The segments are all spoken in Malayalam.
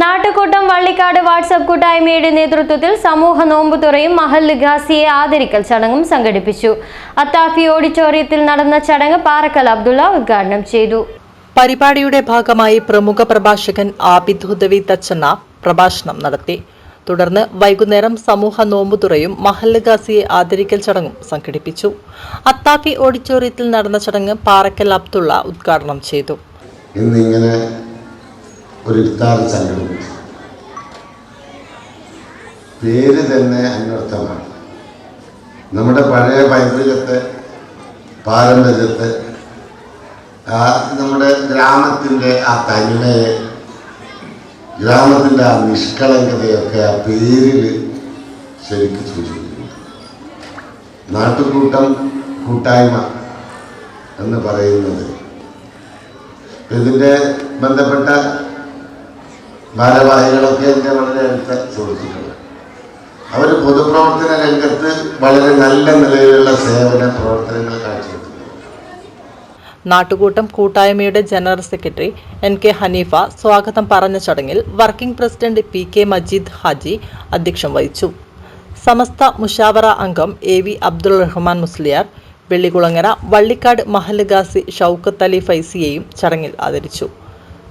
നാട്ടുകൂട്ടം വള്ളിക്കാട് വാട്സപ്പ് കൂട്ടായ്മയുടെ നേതൃത്വത്തിൽ സമൂഹ നോമ്പുതുറയും മഹൽ ഖാസിയെ ആദരിക്കൽ ചടങ്ങും സംഘടിപ്പിച്ചു. അത്താഫി ഓഡിറ്റോറിയത്തിൽ നടന്ന ചടങ്ങ് പാറക്കൽ അബ്ദുള്ള ഉദ്ഘാടനം ചെയ്തു. പരിപാടിയുടെ ഭാഗമായി പ്രമുഖ പ്രഭാഷകൻ ആബിദ് ഹുദവി തച്ചന്ന പ്രഭാഷണം നടത്തി. തുടർന്ന് വൈകുന്നേരം സമൂഹ നോമ്പുതുറയും മഹൽ ഖാസിയെ ആദരിക്കൽ ചടങ്ങും സംഘടിപ്പിച്ചു. അത്താഫി ഓഡിറ്റോറിയത്തിൽ നടന്ന ചടങ്ങ് പാറക്കൽ അബ്ദുള്ള ഉദ്ഘാടനം ചെയ്തു. ഇന്നിങ്ങനെ ഒരു ഇഫ്താർ സംഘടിപ്പിച്ചു പേര് തന്നെ അന്വർത്ഥമാണ്. നമ്മുടെ പഴയ പൈതൃകത്തെ പാരമ്പര്യത്തെ ആ നമ്മുടെ ഗ്രാമത്തിന്റെ ആ തനിമയെ ഗ്രാമത്തിന്റെ ആ നിഷ്കളങ്കതയൊക്കെ ആ പേരിൽ ശരിക്കും സൂചിപ്പിക്കുന്നു. നാട്ടുകൂട്ടം കൂട്ടായ്മ എന്ന് പറയുന്നത്. ഇതിന്റെ ബന്ധപ്പെട്ട ഭാരവാഹികളൊക്കെ എന്റെ വളരെ അടുത്ത സുഹൃത്തുക്കൾ അവർ പൊതുപ്രവർത്തന രംഗത്ത് വളരെ നല്ല നിലയിലുള്ള സേവന പ്രവർത്തനങ്ങൾ കാഴ്ചവെക്കുന്നു. നാട്ടുകൂട്ടം കൂട്ടായ്മയുടെ general secretary N K Haneefa സ്വാഗതം പറഞ്ഞ ചടങ്ങിൽ working president P K Majeed Haji അധ്യക്ഷം വഹിച്ചു. സമസ്ത മുഷാവറ അംഗം എ വി അബ്ദുൾ റഹ്മാൻ മുസ്ലിയാർ വെള്ളികുളങ്ങര വള്ളിക്കാട് മഹല്ല് ഗാസി ഷൗക്കത്ത് അലി ഫൈസിയെയും ചടങ്ങിൽ ആദരിച്ചു.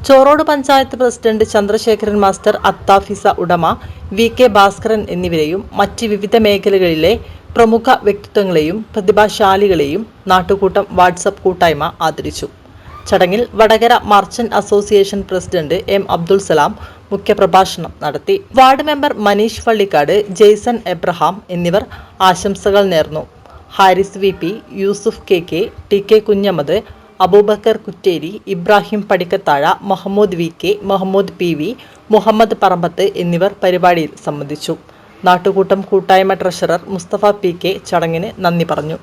ചോറോട് പഞ്ചായത്ത് പ്രസിഡന്റ് ചന്ദ്രശേഖരൻ മാസ്റ്റർ അത്താഫിസ ഉടമ വി കെ ഭാസ്കരൻ എന്നിവരെയും മറ്റ് വിവിധ മേഖലകളിലെ പ്രമുഖ വ്യക്തിത്വങ്ങളെയും പ്രതിഭാശാലികളെയും നാട്ടുകൂട്ടം വാട്സപ്പ് കൂട്ടായ്മ ആദരിച്ചു. ചടങ്ങിൽ Vadakara merchant association president M Abdul Salam മുഖ്യപ്രഭാഷണം നടത്തി. വാർഡ് മെമ്പർ മനീഷ് വള്ളിക്കാട് ജെയ്സൺ എബ്രഹാം എന്നിവർ ആശംസകൾ നേർന്നു. Haris V P Yusuf K K T K Kunhammad Abubakar Kutteri Ibrahim Padikkathazha Muhammad V K Muhammad P V Muhammad Parambath എന്നിവർ പരിപാടിയിൽ സംബന്ധിച്ചു. നാട്ടുകൂട്ടം കൂട്ടായ്മ ട്രഷറർ മുസ്തഫ പി കെ ചടങ്ങിന് നന്ദി പറഞ്ഞു.